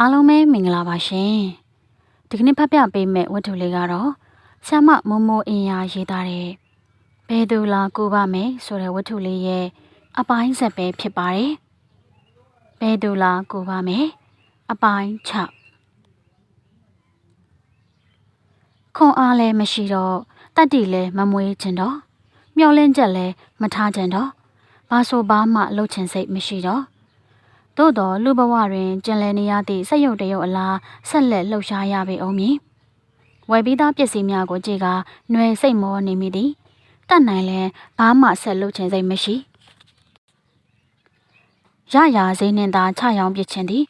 အားလုံးပဲမင်္ဂလာပါရှင်ဒီကနေ့ဖတ်ပြပေးမယ့်ဝတ္ထုလေးကတော့ဆ iam မမိုးအင်ယာရေးသားတဲ့ဘယ်သူလာကိုပါမယ်ဆိုတဲ့ဝတ္ထုလေးရဲ့အပိုင်းဆက်ပဲဖြစ်ပါတယ်ဘယ်သူလာကိုပါမယ်အပိုင်း6ခွန်အားလည်းမရှိတော့တတ်တီလည်းမမွေးချင်တော့မျောလင်းချက်လည်းမထားချင်တော့ဘာဆိုဘာမှလှုပ်ချင်စိတ်မရှိတော့ သို့တော်လူဘဝတွင်ကျင်လည်နေရသည့်စက်ရုပ်တရုပ်အလားဆက်လက်လှုပ်ရှားရပေအောင်မည်ဝယ်ပြီးသားပစ္စည်းများကိုကြည့်ကຫນွယ်စိတ်မောနေမိသည်တတ်နိုင်လဲဘာမှဆက်လှုပ်ချင်စိတ်မရှိရရဈေးနှင့်သာချရောင်းပစ်ခြင်းသည်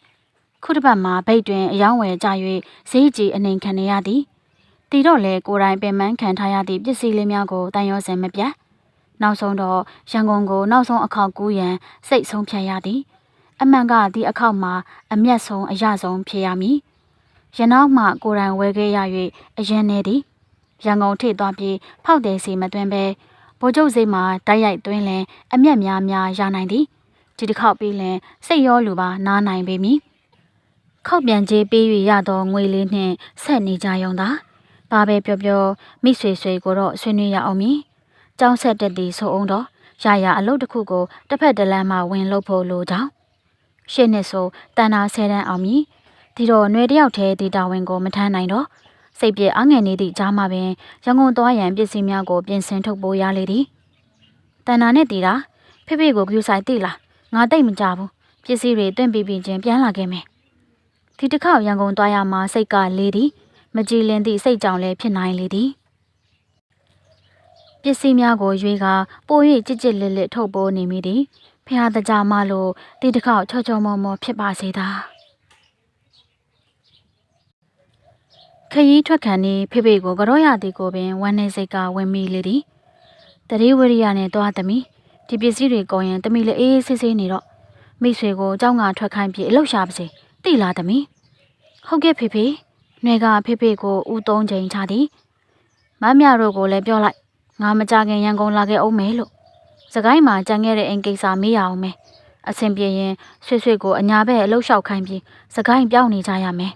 ခုတစ်ပတ်မှာဗိတ်တွင်အယောင်းဝယ်ကြ၍ဈေးကြီးအနေခံနေရသည်တီတော့လေကိုယ်တိုင်ပင်ပန်းခံထားရသည့်ပစ္စည်းလေးများကိုတန်ရောစင်မပြတ်နောက်ဆုံးတော့ရန်ကုန်ကိုနောက်ဆုံးအခောက်ကူးရန်စိတ်ဆုံးဖြတ်ရသည် အမှန်ကဒီအခောက်မှာအမျက်ဆုံးအရဆုံးဖြစ်ရမည်ရနောက်မှကိုယ်တိုင်ဝဲခဲ့ရ၍အရင်နေသည်ရန်ကုန်ထိသွားပြီးဖောက်တယ်စီမသွင်းပဲဗိုလ်ချုပ်စိတ်မှာတိုက်ရိုက်သွင်းလင်အမျက်များများရနိုင်သည်ဒီတစ်ခေါက်ပြီးလင်စိတ်ရောလူပါနားနိုင်ပေမည်ခောက်ပြန်ကြေးပေး၍ရသောငွေလေးနှင့်ဆက်နေကြရုံသာဘာပဲပြောပြောမိဆွေဆွေကိုတော့ဆွေးနွေးရအောင်မည်ကျောင်းဆက်တက်သည်ဆိုအောင်တော့ရရအလုပ်တစ်ခုကိုတစ်ဖက်တစ်လမ်းမှဝင်လုပ်ဖို့လိုကြောင်း ရှေ့နှစ်ဆိုတန်နာဆဲတန်းအောင်မည်ဒီတော့ຫນွေတယောက်တည်းဒီတာဝန်ကိုမထမ်းနိုင်တော့စိတ်ပြေအငယ်နေသည့်ကြားမှာပင်ရန်ကုန်သွားရန်ပစ္စည်းများကိုပြင်ဆင်ထုတ်ပိုးရလေသည်တန်နာနဲ့တီတာဖေဖေကိုကြူဆိုင်တိလားငါတိတ်မကြဘူးပစ္စည်းတွေတွင့်ပြီးပြီးချင်းပြန်လာခဲ့မယ်ဒီတစ်ခေါက်ရန်ကုန်သွားရမှာစိတ်ကလေးသည်မကြည်လင်သည့်စိတ်ကြောင့်လည်းဖြစ်နိုင်လေသည်ပစ္စည်းများကိုရွေးကပို၍ကြစ်ကြစ်လစ်လစ်ထုတ်ပိုးနေမိသည် ဖះတကြမလို့တိတခေါက်ချော့ချော့မော်မော်ဖြစ်ပါစေသာခရီးထွက်ခံနေဖေဖေကိုကြောရသည်ကိုပင်ဝမ်းနေစိတ်ကဝင်မိလေသည်တရေဝရိယနဲ့တွားသမီးဒီပစ္စည်းတွေကုန်ရင်သမီးလည်းအေးအေးဆေးဆေးနေတော့မိဆွေကိုကြောင်းကထွက်ခိုင်းပြီးအလောက်ရှာပါစေတိလားသမီးဟုတ်ကဲ့ဖေဖေနွယ်ကဖေဖေကိုဦးသုံးချိန်ချသည်မမရတို့ကိုလည်းပြောလိုက်ငါမကြခင်ရန်ကုန်လာခဲ့အောင်မယ်လို့ စကိုင်းမှာကြံခဲ့တဲ့အိမ်ကိစ္စမေးရအောင်မယ်အဆင်ပြေရင်ဆွေဆွေကိုအညာဘက်အလောက်လျှောက်ခိုင်းပြီးစကိုင်းပြောင်းနေကြရမယ်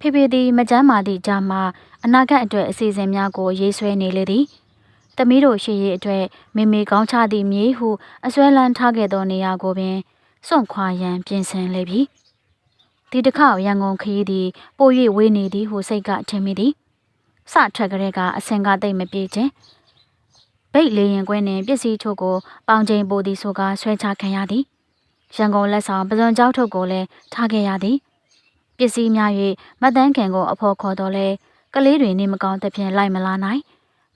ဖေဖေသည်မကြမ်းမာသည့်ကြားမှာအနာဂတ်အတွက်အစီအစဉ်များကိုရေးဆွဲနေလေသည်။သမီးတို့ရှိရေးအတွက်မေမေကောင်းချသည့်မြေဟုအစွဲလန်းထားခဲ့သောနေရာကိုပင်စွန့်ခွာရန်ပြင်ဆင်လေပြီ။ဒီတစ်ခါရန်ကုန်ခရီးသည်ပို၍ဝေးနေသည်ဟုစိတ်ကထင်မိသည်။စထွက်ကလေးကအစင်ကတိတ်မပြေခြင်း။ ဗိတ်လေရင်ကွင်းနှင့်ပစ္စည်းချို့ကိုပေါင်ချိန်ပိုသည်ဆိုကာဆွဲချခံရသည်။ရန်ကုန်လက်ဆောင်ပဇွန်ကျောက်ထုတ်ကိုလည်းထားခဲ့ရသည်။ပစ္စည်းများ၍မတန်းခင်ကိုအဖို့ခေါ်တော့လဲကလေးတွေနေမကောင်းသဖြင့်လိုက်မလာနိုင်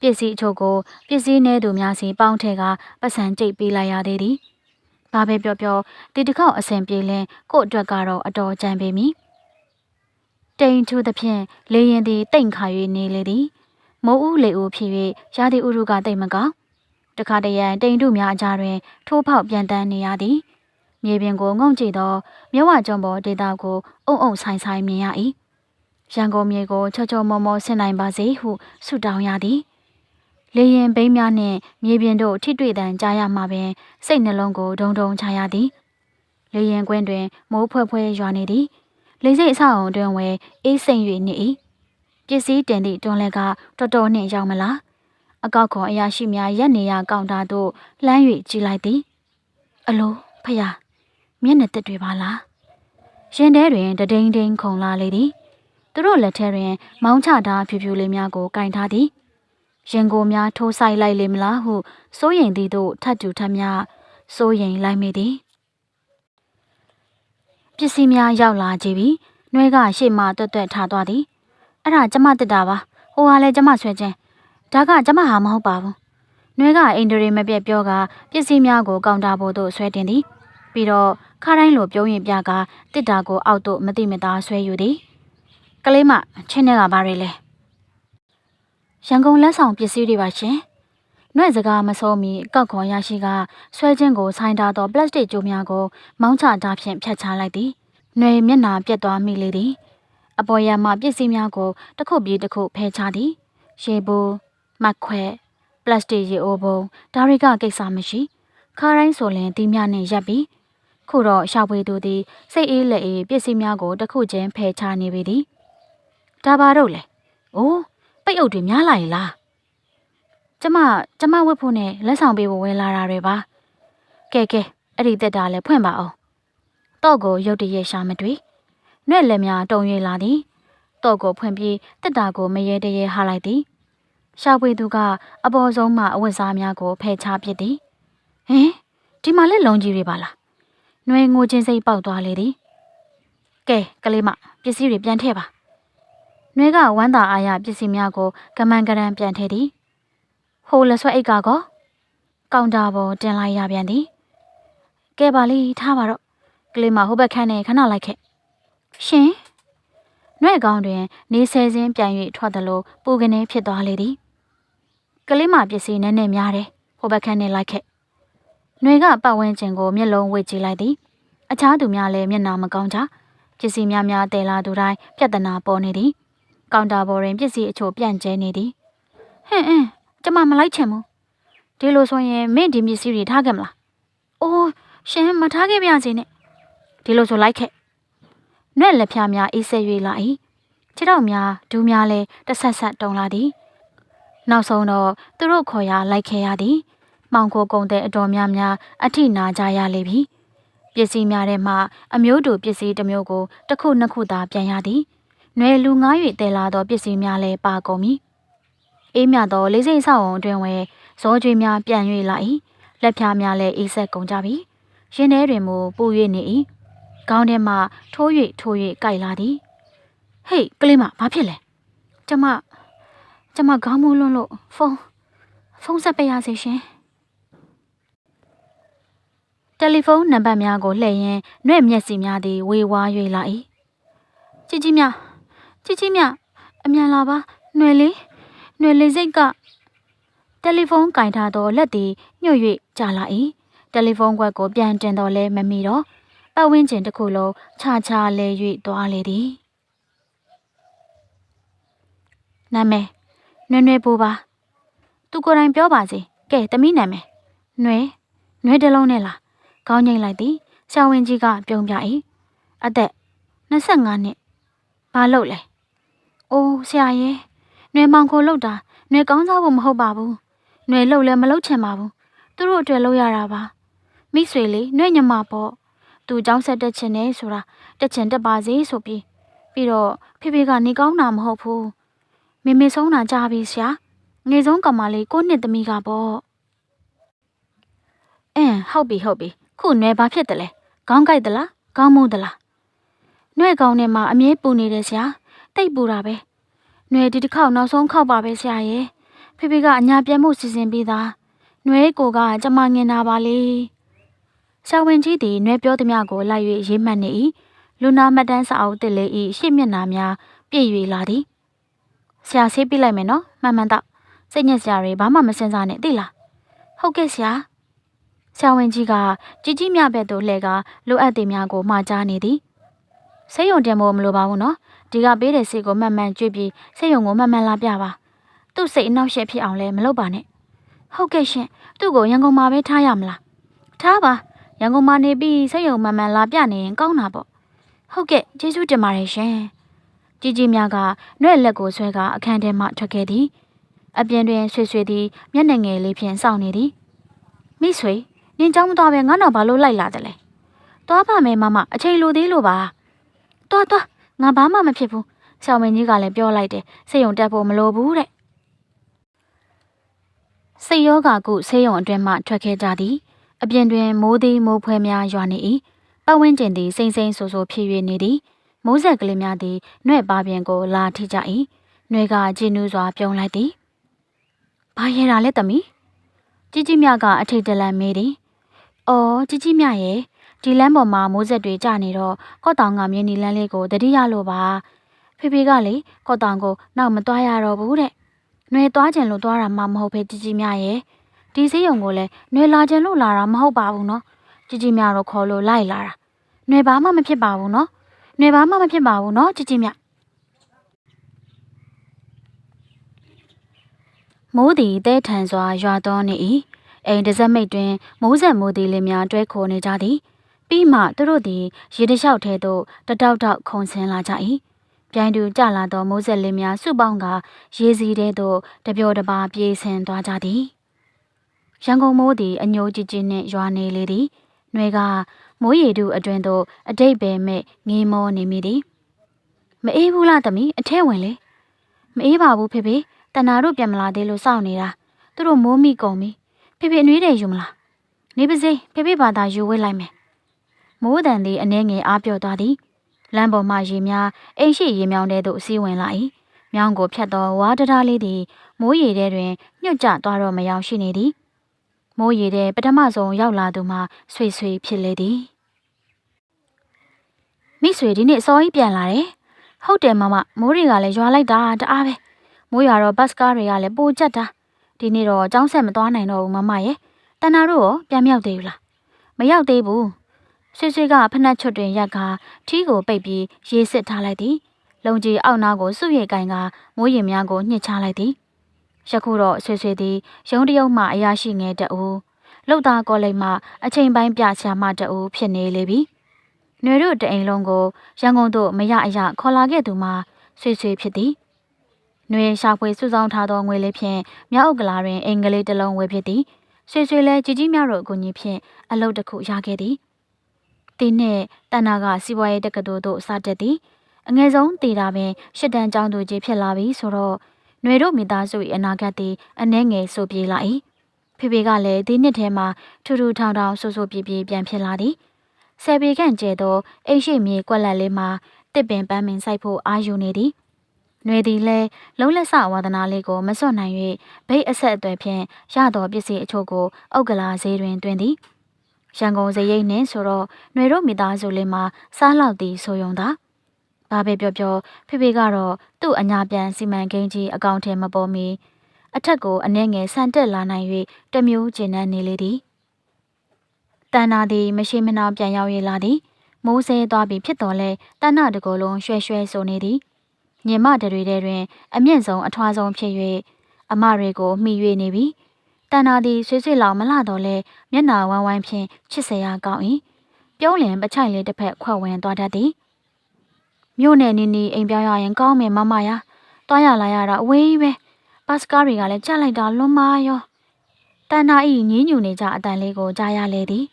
ပစ္စည်းအချို့ကိုပစ္စည်းနည်းသူများစီပေါင်းထဲကပတ်စံကြိတ်ပေးလိုက်ရသေးသည်ဘာပဲပြောပြောဒီတစ်ခေါက်အဆင်ပြေလင်းကို့အတွက်ကတော့အတော်ကြံပေမည်တိန်ထူသဖြင့်လေရင်သည်တိတ်ခါ၍နေလေသည် မိုးဦးလေဦးဖြစ်၍ရာသီဥတုကတိတ်မကောင်းတခါတရံတိန်တို့များအကြားတွင် ထိုးဖောက်ပြန်တန်းနေရသည်မြေပြင်ကိုငုံကြည့်သောမြဝကျွန်းပေါ်ဒေသကိုအုံအုံဆိုင်ဆိုင်မြင်ရ၏ရန်ကုန်မြေကိုချောချောမောမောဆင်နိုင်ပါစေဟုဆုတောင်းရသည်လေရင်ဘိန်းများနှင့်မြေပြင်တို့ထိတွေ့တန်ကြားရမှပင် စိတ်နှလုံးကိုဒုံဒုံချရသည်လေရင်ကွင်းတွင်မိုးဖွဲဖွဲရွာနေသည်လေစိတ်အဆောက်အုံတွင်ဝဲအေးစိမ်၍နေ၏ ပစ္စည်းတင်သည့်တွန်းလက်ကတော်တော်နှင့်ရောက်မလားအကောက်ခွန်အရာရှိများရက်နေရကောင်တာသို့လှမ်း၍ကြည်လိုက်သည်အလိုဖယားမျက်နှာတက်တွေပါလားရင်ထဲတွင်တဒိန်ဒိန်ခုန်လာလေသည်သူတို့လက်ထဲတွင် မောင်းချထားဖြူဖြူလေးများကိုကင်ထားသည်ရင်ကိုများထိုးဆိုင်လိုက်လေမလားဟုစိုးရိမ်သည်သို့ထတ်တူထမြစိုးရိမ်လိုက်မိသည်ပစ္စည်းများရောက်လာကြပြီနှွဲကရှေ့မှတွတ်တွတ်ထားသွားသည် အဲ့ဒါကျမတက်တာပါဟိုဟာလည်းကျမဆွဲခြင်းဒါကကျမဟာမဟုတ်ပါဘူးနှွဲကအိန္ဒြေမပြတ်ပြောကပစ္စည်းများကိုကောင်တာဖို့သို့ဆွဲတင်သည်ပြီးတော့ခါတိုင်းလိုပြုံးရင်ပြကတစ်တာကိုအောက်သို့မတိမသားဆွဲယူသည်ကလေးမချင်းတဲ့ကဘာတွေလဲရန်ကုန်လက်ဆောင်ပစ္စည်းတွေပါရှင်နှဲ့စကားမဆုံးမီကောက်ခွန်ရရှိကဆွဲခြင်းကိုဆိုင်းထားသောပလတ်စတစ်ကြိုးများကိုမောင်းချထားဖြင့်ဖြတ်ချလိုက်သည်နှွေမျက်နာပြက်သွားမိလေသည် အပေါ်ရမှပစ္စည်းများကိုတစ်ခုပြီးတစ်ခုဖယ်ချသည်ရေဘူးမတ်ခွဲပလတ်စတစ်ရေအိုးပုံဒါတွေကကိစ္စမရှိခါတိုင်းဆိုရင်ဒီမြနဲ့ရပ်ပြီးခုတော့ရှာဖွေသူသည်စိတ်အေးလက်အေးပစ္စည်းများကိုတစ်ခုချင်းဖယ်ချနေပေသည်ဒါပါတော့လေအိုးပိတ်အုပ်တွေများလာရဲ့လားကျမကျမဝတ်ဖို့နဲ့လက်ဆောင်ပေးဖို့ဝယ်လာတာတွေပါကဲကဲအဲ့ဒီတက်တာလည်းဖွင့်ပါအောင်တော့ကိုရုတ်တရက်ရှာမတွေ့ နှဲ့လက်များတုံ၍လာသည်တော့ကိုဖွင့်ပြီးတက်တာကိုမရဲတရဲဟာလိုက်သည်ရှာဖွေသူကအပေါ်ဆုံးမှအဝတ်စားများကိုဖယ်ချပစ်သည်ဟင်ဒီမှာလက်လုံးကြီးတွေပါလားနှွေငိုချင်းစိတ်ပေါက်သွားလေသည်ကဲကလေးမပစ္စည်းတွေပြန်ထည့်ပါနှွေကဝမ်းသာအားရပစ္စည်းများကိုကမန်ကရန်ပြန်ထည့်သည်ဟိုလက်ဆွဲအိတ်ကကောကောင်တာပေါ်တင်လိုက်ရပြန်သည်ကဲပါလေထားပါတော့ကလေးမဟိုဘက်ခန်းနဲ့ခဏလိုက်ခဲ့ ရှင်နှွဲ့ကောင်းတွင် နေဆဲစင်းပြန်၍ထွက်သလိုပူကနေဖြစ်သွားလေသည်ကလေးမပစ္စည်းနည်းနည်းများတယ်ဟိုဘက်ခန်းနဲ့လိုက်ခဲ့နှွေကပတ်ဝန်းကျင်ကိုမျက်လုံးဝှေ့ကြည့်လိုက်သည်အခြားသူများလည်းမျက်နှာမကောင်းကြပစ္စည်းများများတဲလာသူတိုင်းပြဿနာပေါ်နေသည်ကောင်တာပေါ်တွင်ပစ္စည်းအချို့ပြန့်ကျဲနေသည်ဟင်းအင်းကျမမလိုက်ချင်ဘူးဒီလိုဆိုရင်မင်းဒီပစ္စည်းတွေထားခဲ့မလားအိုးရှင်မထားခဲ့ပါစေနဲ့ဒီလိုဆိုလိုက်ခဲ့ နှဲ့လက်ဖျားများအေးဆက်၍လာ၏ခြေထောက်များဒူးများလည်းတဆက်ဆက်တုံလာသည်နောက်ဆုံးတော့သူတို့ခေါ်ရလိုက်ခဲ့ရသည် မောင်ကိုကုံတဲ့အတော်များများအထိနာကြရလေပြီပစ္စည်းများထဲမှအမျိုးတူပစ္စည်းတစ်မျိုးကိုတစ်ခုနှစ်ခုသာပြန်ရသည်။နွယ်လူငား၍တည်လာသောပစ္စည်းများလည်းပါကုန်ပြီ။အေးမြသောလေးစိတ်ဆောက်အောင်အတွင်ဝဲဇောကျွေးများပြန်၍လာ၏။လက်ဖြားများလည်းအေးဆက်ကုန်ကြပြီ။ရင်ထဲတွင်မူပူ၍နေ၏။ ခေါင်းထဲမှာထိုး၍ထိုး၍ကြိုက်လာသည်ဟေးကလေးမဘာဖြစ်လဲကျမကျမခေါင်းမလွန်းလို့ဖုန်းဖုန်းဆက်ပေးရစေရှင်တယ်လီဖုန်းနံပါတ်များကိုလှည့်ရင်းနှဲ့မျက်စီများသည်ဝေဝါး၍လာ၏ជីជីမြជីជីမြအမြန်လာပါနှွယ်လေးနှွယ်လေးစိတ်ကတယ်လီဖုန်းကင်ထားသောလက်သည်ညှို့၍ကြာလာ၏တယ်လီဖုန်းကွက်ကိုပြန်တင်တော့လဲမမီတော့ ပတ်ဝန်းကျင်တစ်ခုလုံးခြားခြားလဲ၍သွားလေသည်နာမည်နွဲ့နွဲ့ပိုးပါသူကိုယ်တိုင်ပြောပါစေကဲသမီးနာမည်နွဲ့နွဲ့တလုံးနဲ့လားခေါင်းငိတ်လိုက်သည်ဆရာဝန်ကြီးကပြုံးပြ၏အသက်25နှစ်ဘာလုပ်လဲအိုးဆရာရဲ့နွယ်မောင်ကိုလှုပ်တာနွယ်ကောင်းစားဖို့မဟုတ်ပါဘူးနွယ်လှုပ်လည်းမလှုပ်ချင်ပါဘူးသူတို့အတွက်လှုပ်ရတာပါမိဆွေလေးနွယ်ညမပေါ့ သူเจ้าဆက်တက်ချင်နေဆိုတာတက်ချင်တက်ပါစေဆိုပြီးပြီးတော့ဖေဖေကနေကောင်းတာမဟုတ်ဘူးမေမေဆုံးတာကြားပြီဆရာငယ်ဆုံးကောင်မလေးကိုနှစ်သမီးကပေါ့အင်းဟုတ်ပြီဟုတ်ပြီခုနွယ်ဘာဖြစ်တယ်လဲခေါင်းကိုက်သလားခေါင်းမူးသလားနွဲ့ကောင်းထဲမှာအမြဲပူနေတယ်ဆရာတိတ်ပူတာပဲနွယ်ဒီတစ်ခေါက်နောက်ဆုံးခောက်ပါပဲဆရာရဲ့ဖေဖေကအညာပြန်မှုစီစဉ်ပြီးသားနွဲကိုကကျမငင်နာပါလေ ဆရာဝန်ကြီးသည်နွဲပြောသည်များကိုလိုက်၍ရေးမှတ်နေ၏လူနာမှတ်တမ်းစာအုပ်တစ်လေး၏ရှေ့မျက်နှာများပြည့်၍လာသည်ဆရာဆေးပြလိုက်မယ်နော်မှန်မှန်တော့စိတ်ညစ်စရာတွေဘာမှမစင်စားနဲ့သိလားဟုတ်ကဲ့ဆရာဆရာဝန်ကြီးကជីជីမြဘက်သို့လှည့်ကလိုအပ်သည်များကိုမှာကြားနေသည်ဆေးရုံတင်ဖို့မလိုပါဘူးနော်ဒီကပေးတဲ့ဆေးကိုမှန်မှန်ကြွေးပြီးဆေးရုံကိုမှန်မှန်လာပြပါသူ့စိတ်အနှောက်အယှက်ဖြစ်အောင်လည်းမလုပ်ပါနဲ့ဟုတ်ကဲ့ရှင်သူ့ကိုရန်ကုန်မှာပဲထားရမလားထားပါ ရန်ကုန်မှာနေပြီးစိတ်ယုံမှန်မှန်လာပြနေရင်ကောင်းတာပေါ့ဟုတ်ကဲ့ကျေးဇူးတင်ပါတယ်ရှင်ကြည်ကြည်များကနှဲ့လက်ကိုဆွဲကအခန်းထဲမှထွက်ခဲ့သည်အပြင်တွင်ဆွေဆွေသည်မျက်နှာငယ်လေးဖြင့်စောင့်နေသည်မိဆွေနင်ကြောင်းမသွားပဲငါတော့ဘာလို့လိုက်လာတယ်လဲသွားပါမယ်မမအချိန်လိုသေးလို့ပါသွားသွားငါဘာမှမဖြစ်ဘူးဆောင်းမင်းကြီးကလည်းပြောလိုက်တယ်စိတ်ယုံတက်ဖို့မလိုဘူးတဲ့စိတ်ယောဂါကုဆေးရုံအတွင်းမှထွက်ခဲ့ကြသည် အပြင်တွင်မိုးသည်မိုးဖွဲများရွာနေ၏ပတ်ဝန်းကျင်သည်စိမ့်စိမ့်ဆူဆူဖြစ်၍နေသည်မိုးဆက်ကလေးများသည်နှဲ့ပါပြင်ကိုလာထိကြ၏နှွေကကြည်နူးစွာပြုံးလိုက်သည်ဘာရဲတာလဲတမီជីជីမြကအထိတ်တလန့်မေးသည်။အော်ជីជីမြရဲ့ဒီလမ်းပေါ်မှာမိုးဆက်တွေကျနေတော့ကော့တောင်ကမြင်းဒီလမ်းလေးကိုတတိယလို့ပါ။ဖေဖေကလေကော့တောင်ကိုနောက်မသွားရတော့ဘူးတဲ့။ຫນွေသွားကျင်လို့သွားတာမှမဟုတ်ပဲជីជីမြရဲ့ ဒီစေးရုံကိုလည်းຫນွေလာခြင်းလို့လာတာမဟုတ်ပါဘူးနော်ကြည်ကြည်မြတော့ခေါ်လို့လိုက်လာတာຫນွေဘာမှမဖြစ်ပါဘူးနော်ຫນွေဘာမှမဖြစ်ပါဘူးနော်ကြည်ကြည်မြမိုးသည်တဲထန်စွာရွာတော်နေ၏အိမ်တစက်မိတ်တွင်မိုးဆက်မိုးသည်လင်များတွဲခိုနေကြသည်ပြီးမှသူတို့သည်ရေတလျှောက်ထဲသို့တတောက်တောက်ခုန်ဆင်းလာကြ၏ပြိုင်တူကြလာသောမိုးဆက်လင်များစုပေါင်းကရေစီထဲသို့တပျော်တပါပြေးဆင်းသွားကြသည် ရန်ကုန်မိုးသည်အညိုးကြီးကြီးနှင့်ရွာနေလေသည်။နှွေကမိုးရီတုအတွင်သို့အတိတ်ပဲမဲ့ငေးမောနေမိသည်။မအေးဘူးလားသမီးအထဲဝင်လေ။မအေးပါဘူးဖေဖေတနာတို့ပြန်မလာသေးလို့စောင့်နေတာ။သူတို့မိုးမိကုန်ပြီ။ဖေဖေနွေးတယ်ယူမလား။နေပါစေဖေဖေဘာသာယူဝဲလိုက်မယ်။မိုးတန်သည်အနှဲငယ်အားပြော့သွားသည်။လမ်းပေါ်မှရေများအိမ်ရှိရေမြောင်းတဲသို့စီးဝင်လာ၏။မြောင်းကိုဖြတ်သောဝါတတားလေးသည်မိုးရေထဲတွင်ညှွတ်ကျသွားတော့မရောက်ရှိနေသည်။ မိုးရေထဲပထမဆုံးရောက်လာသူမှာဆွေဆွေဖြစ်လေသည်မိဆွေဒီနေ့အစောကြီးပြန်လာတယ်ဟုတ်တယ်မမမိုးတွေကလည်းရွာလိုက်တာတအားပဲမိုးရွာတော့ဘတ်စကားတွေကလည်းပိုကျက်တာဒီနေ့တော့ចောင်းဆက်မသွားနိုင်တော့ဘူးမမရဲ့တန်နာတို့ရောပြန်မြောက်သေးဘူးလားမရောက်သေးဘူးဆွေဆွေကဖနှက်ချွတ်တွင်ရက်ကထီးကိုပိတ်ပြီးရေးစစ်ထားလိုက်သည် လုံကြီးအောက်နားကိုစုရိတ်ကိုင်ကမိုးရင်များကိုညှစ်ချလိုက်သည် ယခုတော့ဆွေဆွေသည်ရုံးတရုံမှအရာရှိငယ်တအူလှုပ်သားကောလိပ်မှအချိန်ပိုင်းပြဆရာမတအူဖြစ်နေလေပြီ။နှွေတို့တအိမ်လုံးကိုရန်ကုန်သို့မရအရခေါ်လာခဲ့သူမှာဆွေဆွေဖြစ်သည်။နှွေရှာဖွေစုဆောင်းထားသောငွေလေးဖြင့်မြောက်ဥက္ကလာတွင်အင်္ဂလိပ်တစ်လုံးဝယ်ဖြစ်သည်။ဆွေဆွေလည်းជីကြီးများတို့အကူအညီဖြင့်အလုပ်တစ်ခုရခဲ့သည်။ဒီနှစ်တဏ္ဍာကစီးပွားရေးတက္ကသိုလ်သို့စတက်သည်။အငယ်ဆုံးတည်တာပင်ရှစ်တန်းကျောင်းသူကြီးဖြစ်လာပြီဆိုတော့ ຫນွေတို့မိသားစု၏အနာဂတ်သည်အနှဲငယ်ဆိုပြေလာ၏ဖေဖေကလည်းဒီနှစ်ထဲမှာထူထူထောင်ထောင်ဆူဆူပြေပြေပြန်ဖြစ်လာသည်ဆယ်ပေခန့်ကျဲသောအိမ်ရှိမြေကွက်လက်လေးမှာတစ်ပင်ပန်းပင်စိုက်ဖို့အာယူနေသည်။နှွေသည်လည်းလုံးလက်ဆဝါဒနာလေးကိုမစွန့်နိုင်၍ဘိတ်အဆက်အသွယ်ဖြင့်ရသောပစ္စည်းအချို့ကိုအုတ်ကလာဈေးတွင်တွင်သည်။ရန်ကုန်စရိတ်နှင့်ဆိုတော့နှွေတို့မိသားစုလေးမှာစားလောက်သည်ဆိုယုံသာ။ ဘာပဲပြောပြောဖေဖေကတော့သူ့အညာပြန်စီမံကိန်းကြီးအကောင့်ထဲမပေါ်မီအထက်ကိုအနှဲငယ်ဆန်တက်လာနိုင်၍တမျိုးကျဉ်နှံနေလေသည်တန်နာသည်မရှိမနှောင်ပြန်ရောက်ရလာသည်မိုးဆဲသွားပြီဖြစ်တော်လဲတန်နာတကိုယ်လုံးရွှဲရွှဲဆိုနေသည်ညမတတွေတွင် အမြင့်ဆုံးအထွားဆုံးဖြစ်၍အမတွေကိုမှီ၍နေပြီတန်နာသည်ဆွေးဆွေးလောင်မလာတော့လဲမျက်နာဝမ်းဝမ်းဖြင့်ချစ်စရာကောင်း၏ပြုံးလင်ပချိုင်လေးတစ်ဖက်ခွက်ဝင်သွားတတ်သည် မြို့နယ်နီနီအိမ်ပြောင်းရရင်ကောင်းမယ်မမရတွားရလာရတာအဝေးကြီးပဲဘတ်စကားတွေကလည်းကြားလိုက်တာလွန်မာရောတန်နာဤညင်းညူနေကြအတန်လေးကိုကြားရလေသည်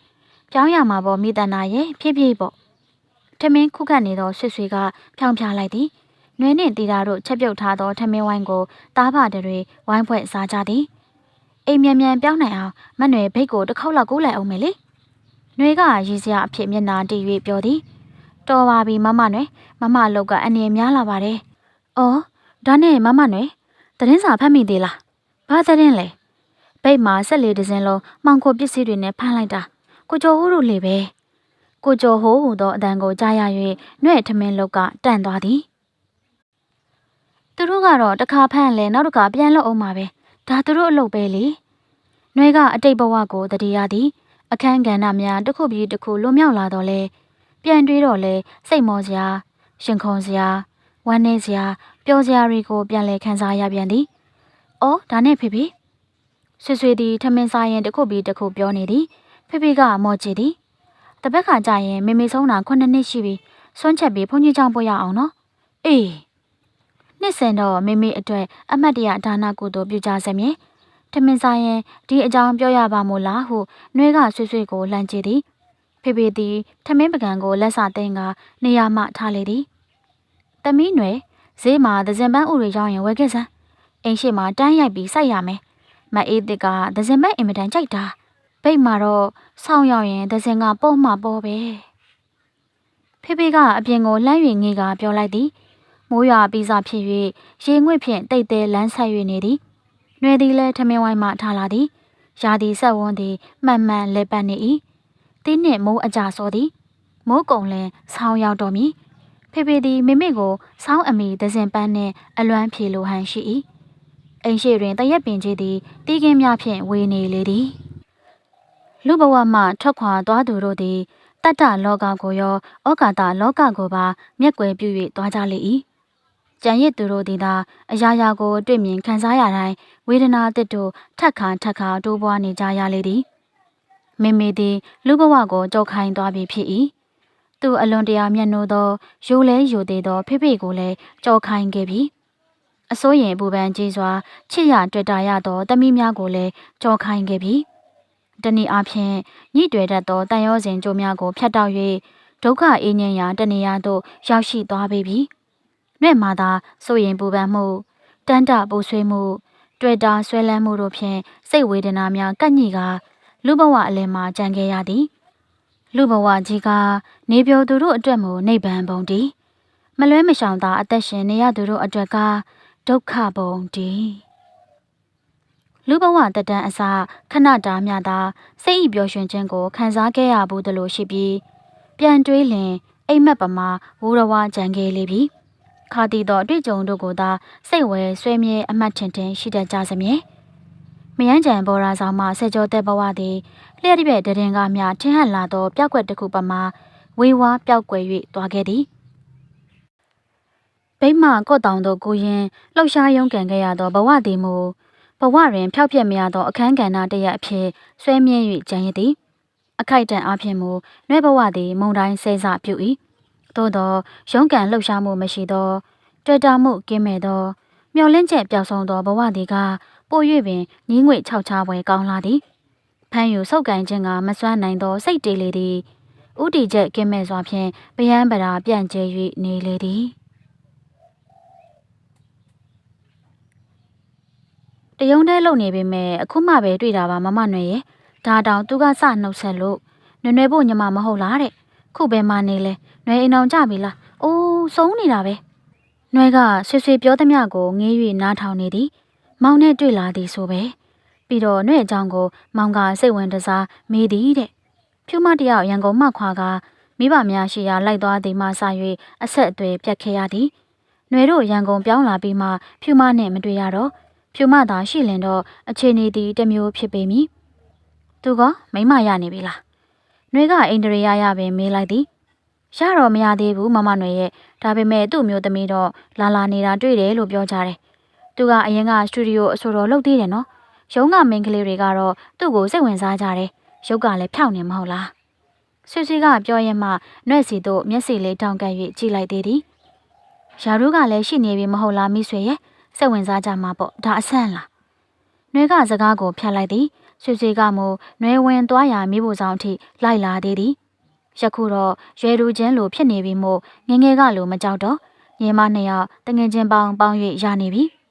ပြောင်းရမှာပေါ့မိတန်နာရဲ့ဖြည်းဖြည်းပေါ့ထမင်းခုခတ်နေသောဆွေဆွေကဖြောင်းဖြားလိုက်သည်နွေနှင့်တီတာတို့ချက်ပြုတ်ထားသောထမင်းဝိုင်းကိုတားဖတွေဝိုင်းဖွဲ့စားကြသည်အိမ်မြန်မြန်ပြောင်းနိုင်အောင်မနှွေဘိတ်ကိုတစ်ခေါက်လောက်ကူးလိုက်အောင်မယ်လေနှွေကရည်စရာအဖြစ်မျက်နာတည်၍ပြောသည်တော်ပါပြီမမနွယ် မမအလုပ်ကအနည်းများလာပါတယ်။အော်ဒါနဲ့မမနွယ်သတင်းစာဖတ်မိသေးလား။ဘာသတင်းလဲ။ဘိတ်မှာဆက်လေးဒဇင်လုံးမှောင်ခိုပစ္စည်းတွေနဲ့ဖမ်းလိုက်တာ။ကိုကျော်ဟိုးတို့လေပဲ။ကိုကျော်ဟိုးဟူသောအတန်ကိုကြားရ၍နှဲ့ထမင်းလုတ်ကတန့်သွားသည်။သူတို့ကတော့တစ်ခါဖမ်းလဲနောက်တစ်ခါပြန်လွတ်အောင်ပါပဲ။ဒါသူတို့အလုပ်ပဲလေ။နှွဲကအတိတ်ဘဝကိုတတိယသည်အခန်းကဏ္ဍများတစ်ခုပြီးတစ်ခုလွန်မြောက်လာတော့လဲ။ပြန်တွေးတော့လဲစိတ်မောစရာ ရှင်ခုန်စရာဝမ်းနည်းစရာပျော်စရာတွေကိုပြန်လဲခံစားရပြန်သည်။အော်ဒါနဲ့ဖေဖေဆွေဆွေသည်ထမင်းစားရင်တခုပြီးတခုပြောနေသည်ဖေဖေကမော့ကြည့်သည်။တပတ်ခါကြာရင်မေမေဆုံးတာ9နှစ်ရှိပြီဆွန့်ချက်ပြီးဘုန်းကြီးကျောင်းပို့ရအောင်နော်။အေးနှစ်စင်တော့မေမေအတွက်အမတ်တရဒါနကုသိုလ်ပြုကြစမြဲ။ထမင်းစားရင်ဒီအကြောင်းပြောရပါမို့လားဟုနှွေးကဆွေဆွေကိုလှမ်းကြည့်သည်။ ဖေဖေသည်ထမင်းပကံကိုလက်စာသိမ်းကနေရာမှထားလေသည်။တမီးနွယ်ဈေးမှာဒဇင်ပန်းဥတွေရောက်ရင်ဝယ်ခဲ့စမ်း။အိမ်ရှိမှာတန်းရိုက်ပြီးစိုက်ရမယ်။မအေးတစ်ကဒဇင်ပန်းအင်မတန်ကြိုက်တာ။ပိတ်မှာတော့ဆောင်းရောက်ရင်ဒဇင်ကပေါ့မှာပေါ့ပဲ။ဖေဖေကအပြင်ကိုလှမ်း၍ငေးကပြောလိုက်သည်။မိုးရွာပြီးစားဖြစ်၍ရေငွေ့ဖြင့်တိတ်တဲလန်းဆက်၍နေသည်။နှွယ်သည်လည်းထမင်းဝိုင်းမှထားလာသည်။ရာသီဆက်ဝန်းသည်မှန်မှန်လဲပတ်နေ၏ တင်းနှင့်မိုးအကြစောသည်မိုးကုံလင်ဆောင်းရောက်တော်မူဖေဖေသည်မိမိကိုဆောင်းအမီသဇင်ပန်းနှင့်အလွမ်းဖြေလိုဟန်ရှိ၏အိမ်ရှိတွင်တရက်ပင်ကြီးသည်တီးကင်းများဖြင့်ဝေနေလေသည်လူဘဝမှထွက်ခွာသွားသူတို့သည်တတ္တလောကကိုရောဩကာသလောကကိုပါမျက်ကွယ်ပြု၍သွားကြလေ၏ကြံရစ်သူတို့သည်သာအရာရာကို တွေ့မြင်ခံစားရတိုင်းဝေဒနာအသစ်တို့ထက်ခါထက်ခါတိုးပွားနေကြရလေသည် မေမေသည်လူဘဝကိုကြောက်ခိုင်းသွားပြီဖြစ်၏သူအလွန်တရာမျက်နှိုးသောရိုလဲရိုသေးသောဖေဖေကိုလည်းကြောက်ခိုင်းခဲ့ပြီအစိုးရင်ပူပန်ကြီးစွာချစ်ရတွေ့တာရသောတမိများကိုလည်းကြောက်ခိုင်းခဲ့ပြီတနည်းအားဖြင့်ညှိတွယ်တတ်သောတန်ရောစဉ်ကြိုးများကိုဖျက်တောက်၍ဒုက္ခအေးငြိမ်းရာတနေရာသို့ရောက်ရှိသွားပေပြီ။နှဲ့မှသာစိုးရင်ပူပန်မှုတန်တပူဆွေးမှု တွေ့တာဆွဲလန်းမှုတို့ဖြင့်စိတ်ဝေဒနာများကန့်ညိက လူဘဝအလယ်မှာကြံခဲ့ရသည် လူဘဝကြီးကနေပြောသူတို့အတွက်မူနိဗ္ဗာန်ပုံတည်မလွဲမရှောင်သာအသက်ရှင်နေရသူတို့အတွက်ကဒုက္ခပုံတည်လူဘဝတတန်းအစခဏတားမြတာစိတ်ဤပျော်ရွှင်ခြင်းကိုခံစားခဲ့ရဘူးသလိုရှိပြီးပြန်တွေးလင်အိမ်မက်ပမာဝူရဝကြံခဲ့လေပြီခါတီသောအတွေ့အကြုံတို့ကိုသာစိတ်ဝဲဆွဲမြဲအမှတ်ထင်ထင်ရှိတတ်ကြစမြဲ မယန်းကြံဘော်ရာဆောင်မှဆက်ကြောတဲ့ဘဝသည်လျှက်တစ်ပြက်တရင်ကမြထင်ဟန်လာသောပျောက်ကွက်တစ်ခုပမာဝေဝါပျောက်ကွယ်၍သွားခဲ့သည်ဗိမကော့တောင်တို့ကိုရင်လှုပ်ရှားရုံးကန်ခဲ့ရသောဘဝသည်မူဘဝတွင်ဖျောက်ပြက်မရသောအခန်းကဏ္ဍတစ်ရပ်အဖြစ်ဆွဲမြဲ၍ကြံရသည်အခိုက်တန်အဖြစ်မူနှဲဘဝသည်မုံတိုင်းဆဲစပြု၏သို့သောရုံးကန်လှုပ်ရှားမှုမရှိသောတွေ့တာမှုကင်းမဲ့သောမျောလင့်ချက်ပျောက်ဆုံးသောဘဝသည်က ပို၍ပင်ညီးငွေခြောက်ချပွဲကောင်းလာသည်ဖမ်းယူဆုပ်ကန်ခြင်းကမစွမ်းနိုင်သောစိတ်တေးလေသည်ဥတီချက်ကင်းမဲ့စွာဖြင့်ပယံပရာပြန့်ကျဲ၍နေလေသည်တယုံတဲလုံနေပေမဲ့အခုမှပဲတွေ့တာပါမမနွယ်ရဲ့ဒါတောင်သူကစနှုတ်ဆက်လို့နွယ်နွယ်ဖို့ညီမမဟုတ်လားတဲ့ခုပဲမနေလဲနွယ်အိမ်အောင်ကြပြီလားအိုးစုံနေတာပဲနွယ်ကဆွေဆွေပြောသမျှကိုငေး၍နားထောင်နေသည် မောင်နဲ့တွေ့လာသည်ဆိုပဲပြီးတော့နှွဲ့အကြောင်းကိုမောင်ကစိတ်ဝင်တစားမေးသည်တဲ့ဖြူမတယောက်ရန်ကုန်မှခွာကမိဘများရှိရာလိုက်သွားသည်မှစ၍အဆက်အသွယ်ပြတ်ခဲ့ရသည်။နှွေတို့ရန်ကုန်ပြောင်းလာပြီးမှဖြူမနဲ့မတွေ့ရတော့ဖြူမသာရှိလင်တော့အခြေအနေသည်တစ်မျိုးဖြစ်ပေမည်။သူကမိမရနေပြီလား။နှွေကအိန္ဒြေယရပင်မေးလိုက်သည်။ရတော့မရသေးဘူးမမနှွေရဲ့ဒါပေမဲ့သူ့မျိုးသမီးတော့လာလာနေတာတွေ့တယ်လို့ပြောကြတယ်။ သူကအရင်ကစတူဒီယိုအဆိုတော်လုပ်သေးတယ်နော်။ရုံးကမိန်းကလေးတွေကတော့သူ့ကိုစိတ်ဝင်စားကြတယ်။ရုပ်ကလည်းဖြောင့်နေမဟုတ်လား။ဆွေဆွေကပြောရင်မှနှဲ့စီတို့မျက်စိလေးတောင်းကပ်၍ကြည့်လိုက်သေးသည်။ယာရုကလည်းရှိနေပြီမဟုတ်လားမိဆွေရဲ့စိတ်ဝင်စားကြမှာပေါ့ဒါအဆန့်လား။နှွေကစကားကိုဖျက်လိုက်သည်။ဆွေဆွေကမို့နှွေဝင်သွားရာမိဖို့ဆောင်အထိလိုက်လာသေးသည်။ယခုတော့ရွယ်လူချင်းလိုဖြစ်နေပြီမို့ငငယ်ကလိုမကြောက်တော့ညီမနှစ်ယောက်တငယ်ချင်းပေါင်းပေါင်း၍ရနေပြီ။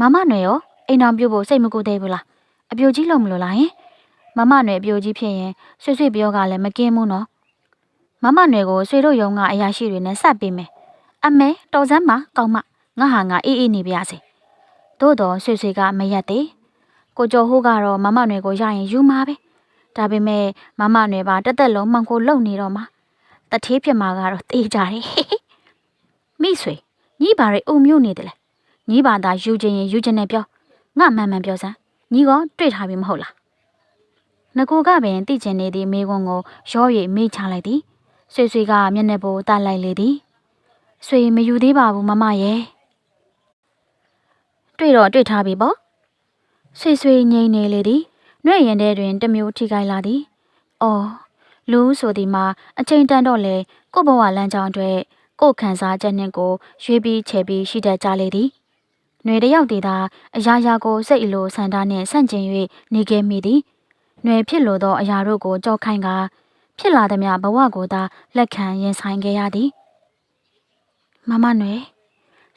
မမနွယ်ရောအိမ်တော်ပြုတ်ဖို့စိတ်မကူသေးဘူးလား။အပြိုကြီးလုံးမလို့လားယင်။မမနွယ်အပြိုကြီးဖြစ်ရင်ဆွေဆွေပြောကလည်းမကင်းဘူးနော်။မမနွယ်ကိုဆွေတို့ယုံကအရာရှိတွေနဲ့ဆက်ပေးမယ်။အမဲတော်စမ်းမကောင်းမငါဟာငါအေးအေးနေပါစေ။သို့တော်ဆွေဆွေကမရက်သေး။ကိုကျော်ဟိုးကတော့မမနွယ်ကိုရရင်ယူမှာပဲ။ဒါပေမဲ့မမနွယ်ပါတက်တက်လုံးမှန်ကိုလုံနေတော့မှာ။တထေးဖြစ်မှာကတော့တေးကြတယ်။မိဆွေညီပါရဲ့အုံမျိုးနေတယ်လေ။ ညီပါသာယူခြင်းရင်ယူခြင်းနဲ့ပြော။ငါမှန်မှန်ပြောစမ်း။ညီကတွေ့ထားပြီမဟုတ်လား။ငကိုကပင်တိကျင်နေသည့်မိကွန်းကိုရော၍မေးချလိုက်သည်။ဆွေဆွေကမျက်နှာပိုတလိုက်လေသည်။ဆွေမယူသေးပါဘူးမမရဲ့။တွေ့တော့တွေ့ထားပြီပေါ့။ဆွေဆွေငိမ့်နေလေသည်။နှွဲ့ရင်ထဲတွင်တမျိုးထိခိုက်လာသည်။အော်လူဆိုဒီမှာအချိန်တန်တော့လေကို့ဘဝလမ်းကြောင်းအတွက်ကို့ခံစားချက်နဲ့ကိုရွေးပြီးချေပြီးရှိတတ်ကြလေသည်။ ຫນွေတယောက်တည်းသာအရာရာကိုစိတ်အလိုဆန္ဒနှင့်ဆန့်ကျင်၍နေခဲ့မိသည်။ຫນွေဖြစ်လိုသောအရာတို့ကိုကြောက်ခိုင်းကဖြစ်လာသည်များဘဝကိုသာလက်ခံရင်ဆိုင်ခဲ့ရသည်။မမຫນွေ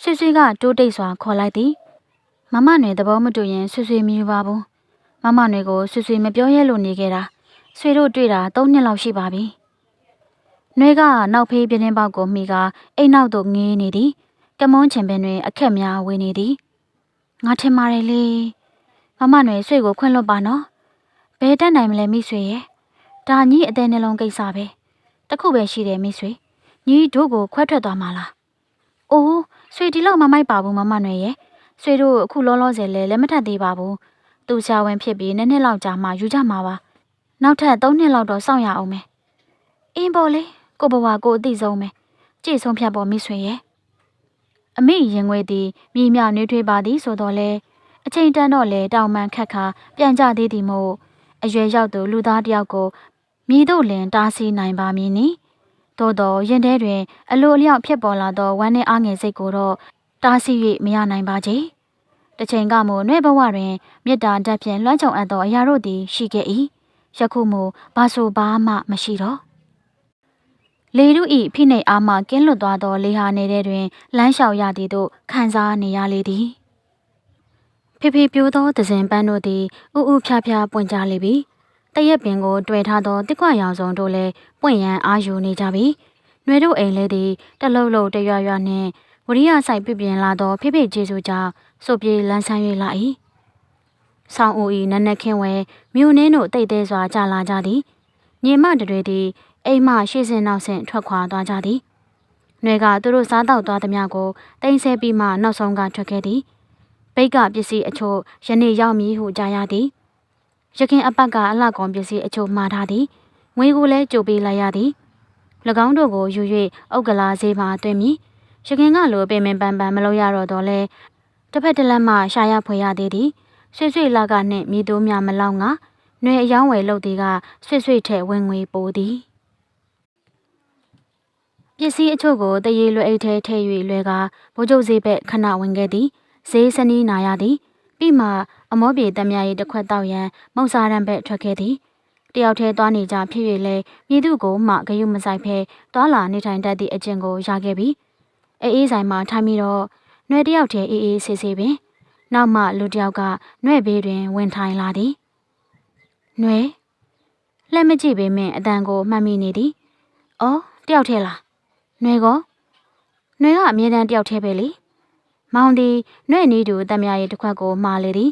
ဆွေဆွေကတိုးတိတ်စွာခေါ်လိုက်သည်။မမຫນွေသဘောမတူရင်ဆွေဆွေမယူပါဘူး။မမຫນွေကိုဆွေဆွေမပြောရဲလို့နေခဲ့တာ။ဆွေတို့တွေ့တာ၃နှစ်လောက်ရှိပါပြီ။နှွေကနောက်ဖေးပြင်းပေါက်ကိုမှီကအိမ်နောက်သို့ငေးနေသည်။ ကမွန်းချင်ပင်တွင် အခက်များဝင်နေသည်။ငါထင်ပါတယ်လေ။မမနှွေဆွေကိုခွင့်လွတ်ပါနော်။ဘယ်တက်နိုင်မလဲမိဆွေရဲ့။ဒါကြီးအသေးနှလုံးကိစ္စပဲ။တခုပဲရှိတယ်မိဆွေ။ညီတို့ကိုခွဲထွက်သွားမှာလား။အိုးဆွေဒီလောက်မမိုက်ပါဘူးမမနှွေရဲ့။ဆွေတို့အခုလောလောဆယ်လဲလက်မထပ်သေးပါဘူး။သူဆရာဝန်ဖြစ်ပြီးနှစ်နှစ်လောက်ကြာမှယူကြမှာပါ။နောက်ထပ်၃နှစ်လောက်တော့စောင့်ရအောင်မယ်။အင်းပေါ်လေကိုဘဝကိုအသိဆုံးပဲ။ကြည့်ဆုံးဖြတ်ပေါ်မိဆွေရဲ့။ အမိရင်ငွေသည်မိမြနှွေးထွေးပါသည်ဆိုတော့လေအချိန်တန်တော့လေတောင်မှန်ခက်ခါပြန်ကြသေးသည်မို့အအရွယ်ရောက်သူလူသားတစ်ယောက်ကိုမြည်တို့လင်တားဆီးနိုင်ပါမည်နီသို့တော်ရင်ထဲတွင် အလိုအလျောက်ဖြစ်ပေါ်လာသောဝမ်းနဲ့အားငယ်စိတ်ကိုတော့တားဆီး၍မရနိုင်ပါချေတစ်ချိန်ကမှနှဲ့ဘဝတွင်မေတ္တာဓာတ်ဖြင့်လွှမ်းခြုံအပ်သောအရာတို့သည်ရှိခဲ့၏ယခုမှဘာဆိုဘာမှမရှိတော့ လေရုဤဖိနှိပ်အားမှကင်းလွတ်သွားသောလေဟာနေတဲ့တွင်လမ်းလျှောက်ရသည်သို့ခံစားနေရလေသည်ဖေဖေပြိုးသောသစဉ်ပန်းတို့သည်ဥဥဖြားဖြားပွင့်ကြလေပြီတရက်ပင်ကိုတွေ့ထားသောတစ်ခွရောင်စုံတို့လည်းပွင့်ရန်အာယူနေကြပြီနှွေတို့အိမ်လေးသည်တလှုပ်လှုပ်တရွရွနှင့်ဝရိယဆိုင်ပြပြင်လာသောဖေဖေကျေးဇူးကြောင့်စုပ်ပြေးလန်းဆန်း၍လာ၏ဆောင်းဦးဤနက်နက်ခင်းဝဲမြို့နှင်းတို့တိတ်သေးစွာကြာလာကြသည် ညီမတွေသည်အိမ်မှရှေ့စင်နောက်ဆင်ထွက်ခွာသွားကြသည်။နှွေကသူတို့စားတော့သွားသမျှကိုတင်ဆဲပြီးမှနောက်ဆုံးကထွက်ခဲ့သည်။ပိတ်ကပစ္စည်းအချို့ယနေ့ရောက်မည်ဟုကြားရသည်။ရခင်အပတ်ကအလှကောင်ပစ္စည်းအချို့မှားထားသည်။ငွေကိုလည်းကြိုပေးလိုက်ရသည်။၎င်းတို့ကိုယူ၍အုတ်ကလာဈေးမှတွင်မည်။ရခင်ကလိုပင်ပင်ပန်းပန်းမလုပ်ရတော့တော့လဲတစ်ဖက်တစ်လက်မှရှာရဖွေရသေးသည်။ဆွေဆွေလာကနှင့်မိတို့များမလောက်ငါ။ နှွေအယောင်းဝယ်လုပ်သည်ကဆွေဆွေထဲဝင်ငွေပိုသည်။ပစ္စည်းအချို့ကိုတရေလွယ်အိတ်ထဲထည့်၍လွယ်ကဘိုးကျုပ်ဈေးဘက်ခဏဝင်ခဲ့သည်ဈေးစနီးနာရသည်ပြီးမှအမောပြေတမရီတစ်ခွက်တောက်ရန်မုံစားရန်ဘက်ထွက်ခဲ့သည်တယောက်တည်းသွားနေကြဖြစ်၍လဲမိသူကိုမှဂယုမဆိုင်ဖဲသွားလာနေထိုင်တတ်သည့်အကျင့်ကိုရခဲ့ပြီအေးအေးဆိုင်မှာထိုင်ပြီးတော့နှွဲတယောက်တည်းအေးအေးဆေးဆေးပင် နောက်မှလူတယောက်ကနှွဲဘေးတွင်ဝင်ထိုင်လာသည် နှွဲလက်မကြည့်ပေမဲ့အတန်ကိုမှတ်မိနေသည်။အော်တယောက်တည်းလားနှွေကောနှွေကအမြဲတမ်းတယောက်တည်းပဲလေမောင်ဒီနှွေနီးတူတမရရဲ့တစ်ခွက်ကိုမှားလေသည်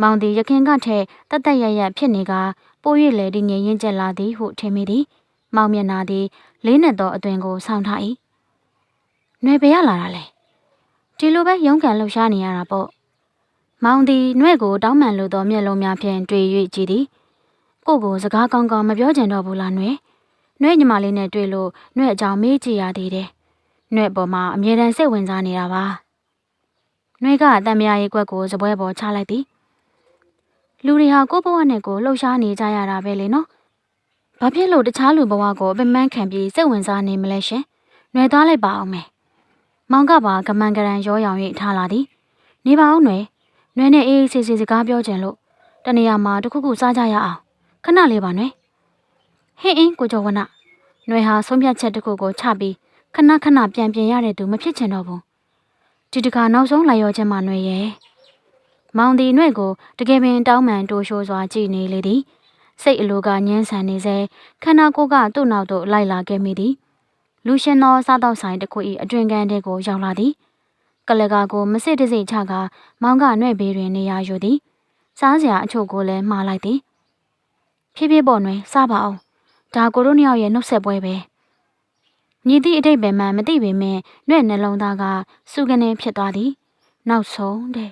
မောင်ဒီရခင်ကထဲတတ်တတ်ရရဖြစ်နေကပို၍လေဒီငြိမ်ရင်ကျက်လာသည်ဟုထင်မိသည်မောင်မျက်နာသည်လေးနဲ့သောအသွင်ကိုဆောင်းထား၏နှွေဘယ်ရလာတာလဲဒီလိုပဲရုန်းကန်လှူရှားနေရတာပေါ့မောင်သည်နှွဲ့ကိုတောင်းပန်လိုသောမျက်လုံးများဖြင့်တွေ့၍ကြည်သည် ကိုကိုစကားကောင်းကောင်းမပြောချင်တော့ဘူးလားနှွဲ့နှွဲ့ညီမလေးနဲ့တွေ့လို့နှွဲ့အကြောင်းမေးကြည့်ရသေးတယ်။နှွဲ့ပေါ်မှာအမြဲတမ်းစိတ်ဝင်စားနေတာပါ။နှွဲ့ကတံမြာရေးကွက်ကိုစပွဲပေါ်ချလိုက်သည်။လူတွေဟာကိုယ့်ဘဝနဲ့ကိုယ်လှုပ်ရှားနေကြရတာပဲလေနော်။ဘာဖြစ်လို့တခြားလူဘဝကိုပင်ပန်းခံပြီးစိတ်ဝင်စားနေမလဲရှင်။နှွဲ့သွားလိုက်ပါအောင်မယ်။မောင်ကပါကမန်ကရန်ရောရောင်၍ထားလာသည်။နေပါအောင်နှွဲ့။နှွဲ့နဲ့အေးအေးဆေးဆေးစကားပြောကြလို့တနေရာမှာတခုခုစားကြရအောင်။ ခဏလေးပါနှွဲ့။ဟင်းအင်းကိုကျော်ဝနຫນွေဟာဆုံးဖြတ်ချက်တစ်ခုကိုချပြီးခဏခဏပြန်ပြင်ရတဲ့သူမဖြစ်ချင်တော့ဘူးဒီတခါနောက်ဆုံးလာရောချက်မှຫນွေရဲ့မောင်ဒီຫນွေကိုတကယ်ပင်တောင်းမှန်တိုးရှိုးစွာကြည်နေလေသည်စိတ်အလိုကညှင်းဆန်နေစေခန္ဓာကိုယ်ကသူ့နောက်သို့လိုက်လာခဲ့မိသည်လူရှင်သောစားတော့ဆိုင်တစ်ခု၏အတွင်ကန်တဲ့ကိုရောက်လာသည်ကလကာကိုမစစ်တစိချကမောင်ကနှဲ့ဘေးတွင်နေရာယူသည်စားစရာအချို့ကိုလည်းမှားလိုက်သည် ဖြည်းဖြည်းပေါ်တွင်စားပါအောင်ဒါကိုတို့နှစ်ယောက်ရဲ့နှုတ်ဆက်ပွဲပဲညီသည့်အတိတ်ပဲမှမသိပေမဲ့နှဲ့နှလုံးသားကစုကနေဖြစ်သွားသည်နောက်ဆုံးတဲ့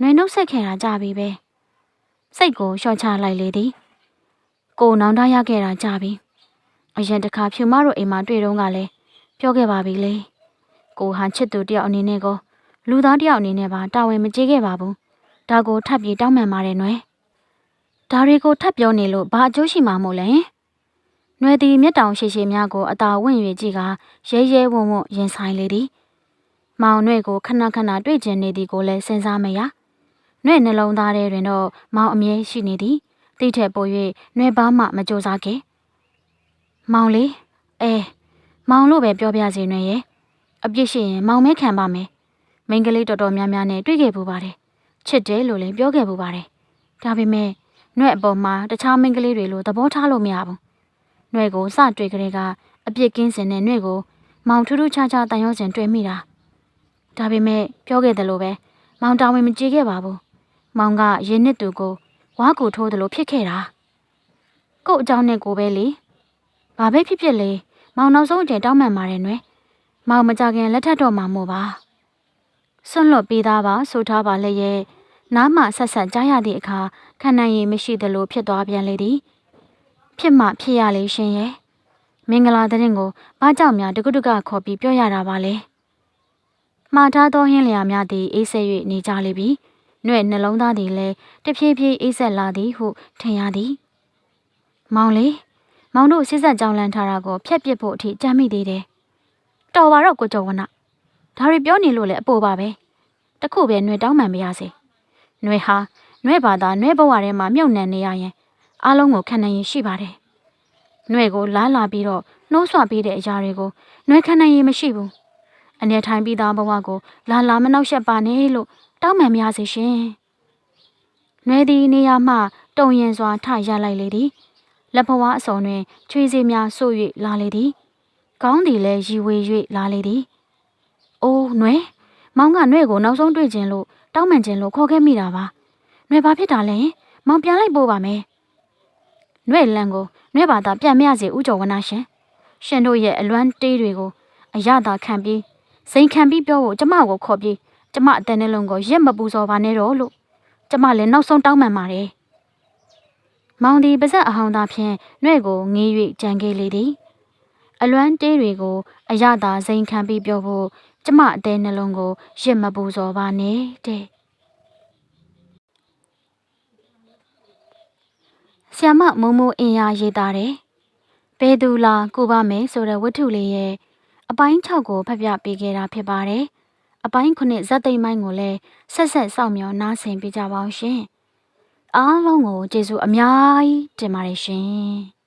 နှွေနှုတ်ဆက်ခဲ့တာကြပြီပဲစိတ်ကိုလျှော့ချလိုက်လေသည်ကိုနောင်တရခဲ့တာကြပြီအရင်တခါဖြူမတို့အိမ်မှာတွေ့တော့ကလည်းပြောခဲ့ပါပြီလေကိုဟာချစ်သူတယောက်အနေနဲ့ကိုလူသားတယောက်အနေနဲ့ပါတာဝန်မကျေခဲ့ပါဘူးဒါကိုထပ်ပြီးတောင်းပန်ပါတယ်နွယ် ဒါတွေကိုထပ်ပြောနေလို့ဘာအကျိုးရှိမှာမို့လဲ။နွယ်သည်မျက်တောင်ရှိရှိများကိုအသာဝင့်၍ကြည့်ကရဲရဲဝံ့ဝံ့ရင်ဆိုင်လေသည်။မောင်နွဲ့ကိုခဏခဏတွေ့ကျင်နေသည်ကိုလည်းစဉ်းစားမရ။နွဲ့နှလုံးသားထဲတွင်တော့မောင်အမြဲရှိနေသည်။တိထက်ပို၍နွဲ့ပါမှမကြိုးစားခဲ့။မောင်လေးအဲမောင်လို့ပဲပြောပြစီနွယ်ရဲ့အပြစ်ရှိရင်မောင်မဲခံပါမယ်။မိန်းကလေးတော်တော်များများနဲ့တွေ့ခဲ့ပူပါတယ်။ချစ်တယ်လို့လည်းပြောခဲ့ပူပါတယ်။ဒါပေမဲ့။ နှွဲ့အပေါ်မှာတခြားမိန်းကလေးတွေလိုသဘောထားလို့မရဘူး။နှွဲ့ကိုစတွေ့ကလေးကအပြစ်ကင်းစင်တဲ့နှွဲ့ကိုမောင်ထူးထူးခြားခြားတန်ရုံးစင်တွေ့မိတာ။ဒါပေမဲ့ပြောခဲ့တယ်လို့ပဲမောင်တာဝန်မကြည့်ခဲ့ပါဘူး။မောင်ကရင်းနစ်သူကိုဝါကူထိုးတယ်လို့ဖြစ်ခဲ့တာ။ကို့အကြောင်းနဲ့ကိုပဲလေ။ဘာပဲဖြစ်ဖြစ်လေမောင်နောက်ဆုံးအချိန်တောင်းမှန်ပါတယ်နွယ်။မောင်မကြခင်လက်ထပ်တော့မှာမို့ပါ။ဆွန့်လွတ်ပေးသားပါဆိုထားပါလေရဲ့။နားမှဆက်ဆက်ကြားရသည့်အခါ ခံနိုင်ရည်မရှိသလိုဖြစ်သွားပြန်လေသည် ဖြစ်မှဖြစ်ရလေရှင်ရဲ့မင်္ဂလာတဲ့ရင်ကိုဘာကြောင့်များတကုတကခေါ်ပြီးပြောရတာပါလဲမှားထားသောဟင်းလျာများသည်အေးဆဲ၍နေကြလေပြီ။နှွဲ့နှလုံးသားသည်လည်းတဖြည်းဖြည်းအေးဆက်လာသည်ဟုထင်ရသည်။မောင်လေးမောင်တို့စစ်ဆက်ကြောင်းလန့်ထားတာကိုဖျက်ပစ်ဖို့အထိကြမ်းမိသေးတယ်။တော်ပါတော့ကိုကျော်ဝန။ဒါတွေပြောနေလို့လည်းအပေါ်ပါပဲ။တခုပဲနှွဲ့တောင်းမှန်ပါရစေ။နှွဲ့ဟာ နှွဲ့ဘာသာနှွဲ့ဘဝထဲမှာမြုပ်နှံနေရရင်အားလုံးကိုခံနိုင်ရင်ရှိပါတယ်။နှွဲ့ကိုလားလာပြီးတော့နှိုးဆွပေးတဲ့အရာတွေကိုနှွဲ့ခံနိုင်ရင်မရှိဘူး။အနေထိုင်ပြီးသားဘဝကိုလာလာမနှောက်ယှက်ပါနဲ့လို့တောင်းမှန်ပါရစေရှင်။နှွဲ့သည်နေရာမှတုံရင်စွာထရလိုက်လေသည်။လက်ဘဝအစုံတွင်ချွေးစေးများဆို့၍လာလေသည်။ကောင်းသည်လည်းရီဝေ၍လာလေသည်။အိုးနှွဲမောင်ကနှွဲကိုနောက်ဆုံးတွေ့ခြင်းလို့တောင်းပန်ခြင်းလို့ခေါ်ခဲ့မိတာပါ။ နှွဲဘာဖြစ်တာလဲ။မောင်ပြန်လိုက်ပို့ပါမယ်။နှွဲလန်ကိုနှွဲဘာသာပြန်မရစေဥကျော်ဝနာရှင်။ရှင်တို့ရဲ့အလွမ်းတေးတွေကိုအရသာခံပြီးစိန်ခံပြီးပြောဖို့ကျမကိုခေါ်ပြီးကျမအတန်နှလုံးကိုရက်မပူစော်ပါနဲ့တော့လို့ကျမလည်းနောက်ဆုံးတောင်းပန်ပါတယ်။မောင်ဒီပါဇက်အဟောင်းသားဖြင့်နှဲ့ကိုငေး၍ကြံခဲ့လေသည်။အလွမ်းတေးတွေကိုအရသာစိန်ခံပြီးပြောဖို့ကျမအသေးနှလုံးကိုရက်မပူစော်ပါနဲ့တဲ့။ ဆ iam မမိုးမိုးအင်အားရေးသားတယ်။ဘယ်သူလာကိုပါမယ်ဆိုတဲ့ဝတ္ထုလေးရဲ့အပိုင်း6ကိုဖတ်ပြပေးခဲ့တာဖြစ်ပါတယ်။အပိုင်း9ဇက်သိမ်းမိုင်းကိုလည်းဆက်ဆက်စောင့်မျှော်နားဆင်ပေးကြပါအောင်ရှင်။အားလုံးကိုကျေးဇူးအများကြီးတင်ပါတယ်ရှင်။